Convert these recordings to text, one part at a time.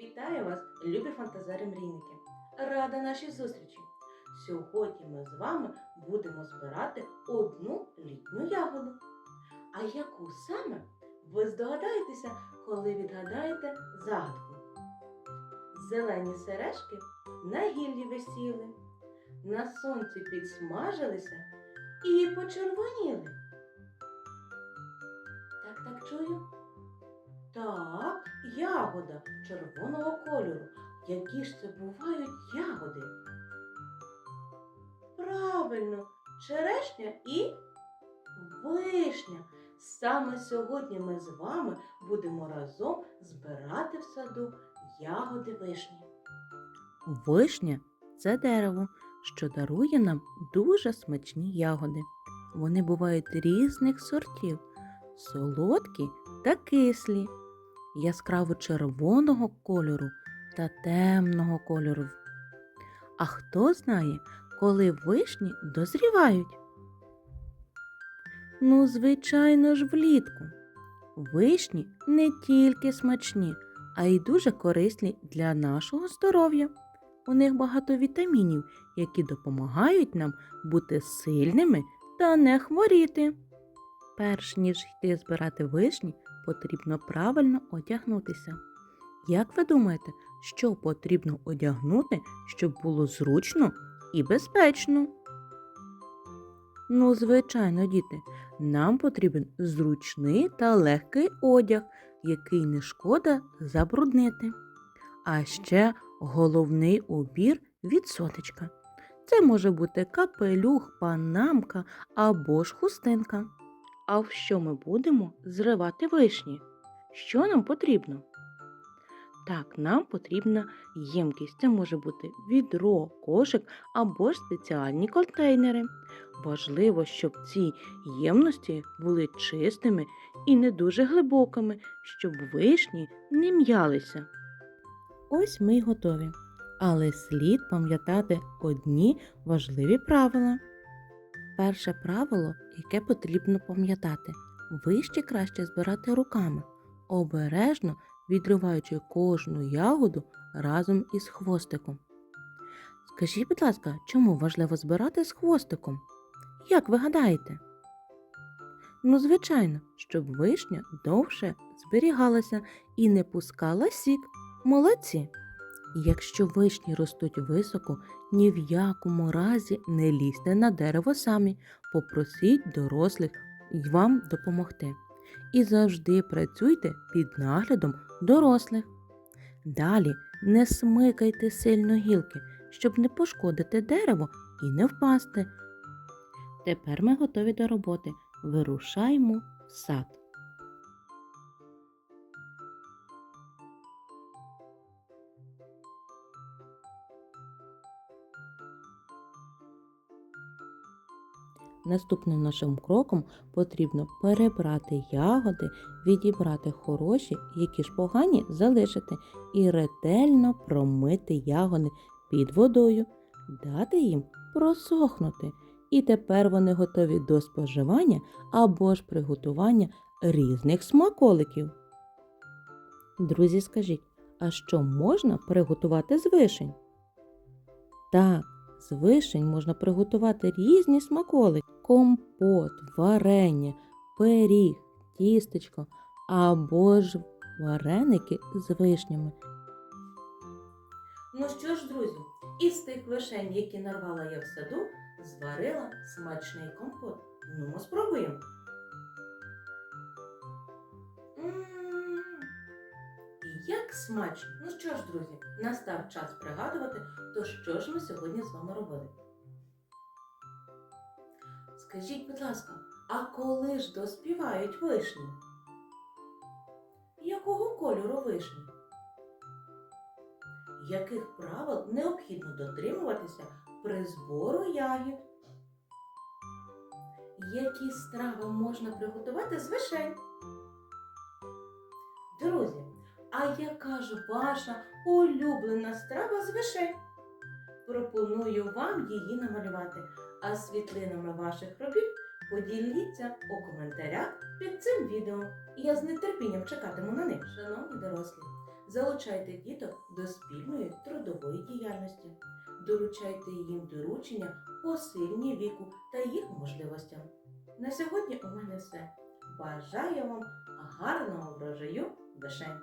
Вітаю вас, любі фантазери мрійники! Рада нашій зустрічі! Сьогодні ми з вами будемо збирати одну літню ягоду. А яку саме ви здогадаєтеся, коли відгадаєте загадку? Зелені сережки на гіллі висіли, на сонці підсмажилися і почервоніли. Так, так чую. Так, ягода червоного кольору. Які ж це бувають ягоди? Правильно, черешня і вишня. Саме сьогодні ми з вами будемо разом збирати в саду ягоди вишні. Вишня це дерево, що дарує нам дуже смачні ягоди. Вони бувають різних сортів, солодкі та кислі, яскраво червоного кольору та темного кольору. А хто знає, коли вишні дозрівають? Ну, звичайно ж, влітку. Вишні не тільки смачні, а й дуже корисні для нашого здоров'я. У них багато вітамінів, які допомагають нам бути сильними та не хворіти. Перш ніж йти збирати вишні, потрібно правильно одягнутися. Як ви думаєте, що потрібно одягнути, щоб було зручно і безпечно? Ну, звичайно, діти, нам потрібен зручний та легкий одяг, який не шкода забруднити. А ще головний убір від сотечка. Це може бути капелюх, панамка або ж хустинка. А в що ми будемо зривати вишні? Що нам потрібно? Так, нам потрібна ємкість. Це може бути відро, кошик або ж спеціальні контейнери. Важливо, щоб ці ємності були чистими і не дуже глибокими, щоб вишні не м'ялися. Ось ми й готові. Але слід пам'ятати одні важливі правила. Перше правило, яке потрібно пам'ятати, вище краще збирати руками, обережно відриваючи кожну ягоду разом із хвостиком. Скажіть, будь ласка, чому важливо збирати з хвостиком? Як ви гадаєте? Ну, звичайно, щоб вишня довше зберігалася і не пускала сік. Молодці! Якщо вишні ростуть високо, ні в якому разі не лізьте на дерево самі, попросіть дорослих вам допомогти. І завжди працюйте під наглядом дорослих. Далі не смикайте сильно гілки, щоб не пошкодити дерево і не впасти. Тепер ми готові до роботи. Вирушаємо в сад. Наступним нашим кроком потрібно перебрати ягоди, відібрати хороші, які ж погані залишити, і ретельно промити ягоди під водою, дати їм просохнути. І тепер вони готові до споживання або ж приготування різних смаколиків. Друзі, скажіть, а що можна приготувати з вишень? Так, з вишень можна приготувати різні смаколики: компот, варення, пиріг, тістечко або ж вареники з вишнями. Ну що ж, друзі, із тих вишень, які нарвала я в саду, зварила смачний компот. Ну, ми спробуємо. Як смачно! Ну що ж, друзі, настав час пригадувати, то що ж ми сьогодні з вами робили. Скажіть, будь ласка, а коли ж доспівають вишні? Якого кольору вишні? Яких правил необхідно дотримуватися при збору ягід? Які страви можна приготувати з вишень? Друзі, а яка ж ваша улюблена страва з вишень? Пропоную вам її намалювати, а світлинами ваших робіт поділіться у коментарях під цим відео. І Я з нетерпінням чекатиму на них, шановні дорослі. Залучайте діток до спільної трудової діяльності. Доручайте їм доручення по сильні віку та їх можливостям. На сьогодні у мене все. Бажаю вам гарного врожаю вишень.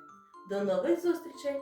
До нових зустрічей!